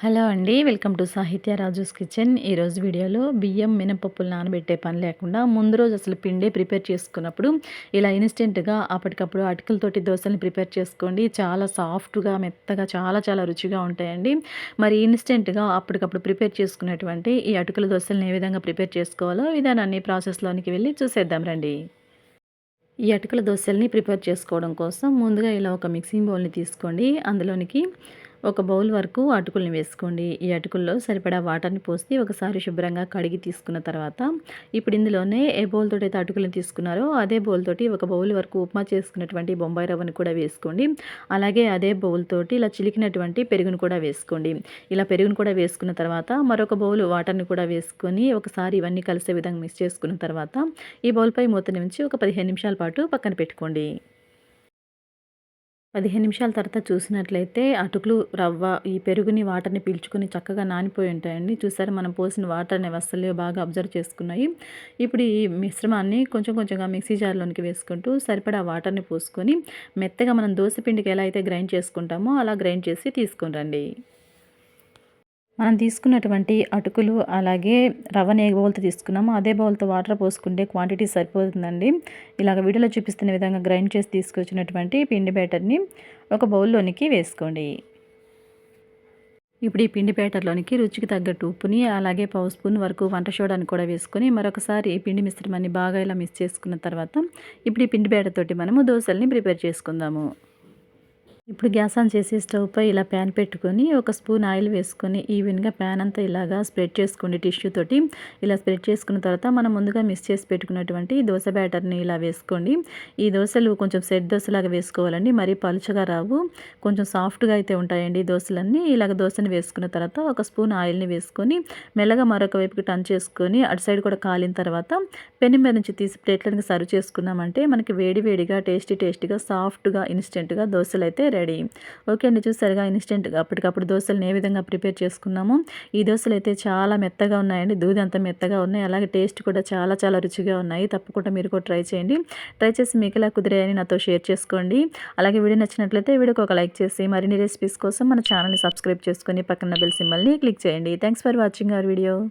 Hello అండి welcome to సాహిత్య Raju's kitchen. ఈరోజు వీడియోలో బియ్యం మినపప్పులు నానబెట్టే పని లేకుండా ముందు రోజు అసలు పిండే ప్రిపేర్ చేసుకున్నప్పుడు ఇలా ఇన్స్టెంట్గా అప్పటికప్పుడు అటుకులతోటి దోశల్ని ప్రిపేర్ చేసుకోండి. చాలా సాఫ్ట్గా మెత్తగా చాలా చాలా రుచిగా ఉంటాయండి. మరి ఇన్స్టెంట్గా అప్పటికప్పుడు ప్రిపేర్ చేసుకునేటువంటి ఈ అటుకుల దోశల్ని ఏ విధంగా ప్రిపేర్ చేసుకోవాలో విధానాన్ని ప్రాసెస్లోనికి వెళ్ళి చూసేద్దాం రండి. ఈ అటుకుల దోశల్ని ప్రిపేర్ చేసుకోవడం కోసం ముందుగా ఇలా ఒక మిక్సింగ్ బౌల్ని తీసుకోండి. అందులోనికి ఒక బౌల్ వరకు అటుకుల్ని వేసుకోండి. ఈ అటుకుల్లో సరిపడా వాటర్ని పోసి ఒకసారి శుభ్రంగా కడిగి తీసుకున్న తర్వాత ఇప్పుడు ఇందులోనే ఏ బౌల్ తోటి అయితే అటుకులను తీసుకున్నారో అదే బౌల్ తోటి ఒక బౌల్ వరకు ఉప్మా చేసుకున్నటువంటి బొంబాయి రవ్వను కూడా వేసుకోండి. అలాగే అదే బౌల్ తోటి ఇలా చిలికినటువంటి పెరుగును కూడా వేసుకోండి. ఇలా పెరుగును కూడా వేసుకున్న తర్వాత మరొక బౌల్ వాటర్ని కూడా వేసుకొని ఒకసారి ఇవన్నీ కలిసే విధంగా మిక్స్ చేసుకున్న తర్వాత ఈ బౌల్పై మూత నుంచి ఒక పదిహేను నిమిషాల పాటు పక్కన పెట్టుకోండి. పదిహేను నిమిషాల తర్వాత చూసినట్లయితే అటుకులు రవ్వ ఈ పెరుగుని వాటర్ని పీల్చుకొని చక్కగా నానిపోయి ఉంటాయండి. చూసారు మనం పోసిన వాటర్ అనేవి అస్సలు బాగా అబ్జర్వ్ చేసుకున్నాయి. ఇప్పుడు ఈ మిశ్రమాన్ని కొంచెం కొంచెంగా మిక్సీ జార్లోనికి వేసుకుంటూ సరిపడా వాటర్ని పోసుకొని మెత్తగా మనం దోశ పిండికి ఎలా అయితే గ్రైండ్ చేసుకుంటామో అలా గ్రైండ్ చేసి తీసుకుని రండి. మనం తీసుకున్నటువంటి అటుకులు అలాగే రవ్వని ఏ బౌల్తో తీసుకున్నామో అదే బౌల్తో వాటర్ పోసుకుంటే క్వాంటిటీ సరిపోతుందండి. ఇలాగ వీడియోలో చూపిస్తున్న విధంగా గ్రైండ్ చేసి తీసుకొచ్చినటువంటి పిండి బ్యాటర్ని ఒక బౌల్లోనికి వేసుకోండి. ఇప్పుడు ఈ పిండి బ్యాటర్లోనికి రుచికి తగ్గట్టు ఉప్పుని అలాగే పావు స్పూన్ వరకు వంట సోడాని కూడా వేసుకొని మరొకసారి ఈ పిండి మిశ్రమాన్ని బాగా ఇలా మిక్స్ చేసుకున్న తర్వాత ఇప్పుడు ఈ పిండి బ్యాటర్ తోటి మనము దోశల్ని ప్రిపేర్ చేసుకుందాము. ఇప్పుడు గ్యాస్ ఆన్ చేసి స్టవ్ పై ఇలా ప్యాన్ పెట్టుకొని ఒక స్పూన్ ఆయిల్ వేసుకొని ఈవెన్గా ప్యాన్ అంతా ఇలాగా స్ప్రెడ్ చేసుకోండి టిష్యూ తోటి. ఇలా స్ప్రెడ్ చేసుకున్న తర్వాత మనం ముందుగా మిక్స్ చేసి పెట్టుకున్నటువంటి దోశ బ్యాటర్ని ఇలా వేసుకోండి. ఈ దోశలు కొంచెం సెట్ దోశలాగా వేసుకోవాలండి. మరీ పలుచగా రావు. కొంచెం సాఫ్ట్గా అయితే ఉంటాయండి దోశలన్నీ. ఇలాగ దోశని వేసుకున్న తర్వాత ఒక స్పూన్ ఆయిల్ని వేసుకొని మెల్లగా మరొక వైపుకి టర్న్ చేసుకొని అటు సైడ్ కూడా కాలిన తర్వాత పెను మీద నుంచి తీసి ప్లేట్లను సర్వ్ చేసుకున్నామంటే మనకి వేడి వేడిగా టేస్టీ టేస్టీగా సాఫ్ట్గా ఇన్స్టెంట్గా దోశలు అయితే రెడీ. ఓకే అండి చూసారుగా ఇన్స్టెంట్గా అప్పటికప్పుడు దోశలను ఏ విధంగా ప్రిపేర్ చేసుకున్నాము. ఈ దోశలు అయితే చాలా మెత్తగా ఉన్నాయండి దూది అంత మెత్తగా ఉన్నాయి అలాగే టేస్ట్ కూడా చాలా చాలా రుచిగా ఉన్నాయి. తప్పకుండా మీరు కూడా ట్రై చేయండి. ట్రై చేసి మీకు ఇలా కుదిరాయని నాతో షేర్ చేసుకోండి. అలాగే వీడియో నచ్చినట్లయితే వీడియోకి ఒక లైక్ చేసి మరిన్ని రెసిపీస్ కోసం మన ఛానల్ని సబ్స్క్రైబ్ చేసుకొని పక్కన బెల్ సింబల్ని క్లిక్ చేయండి. Thanks for watching our video.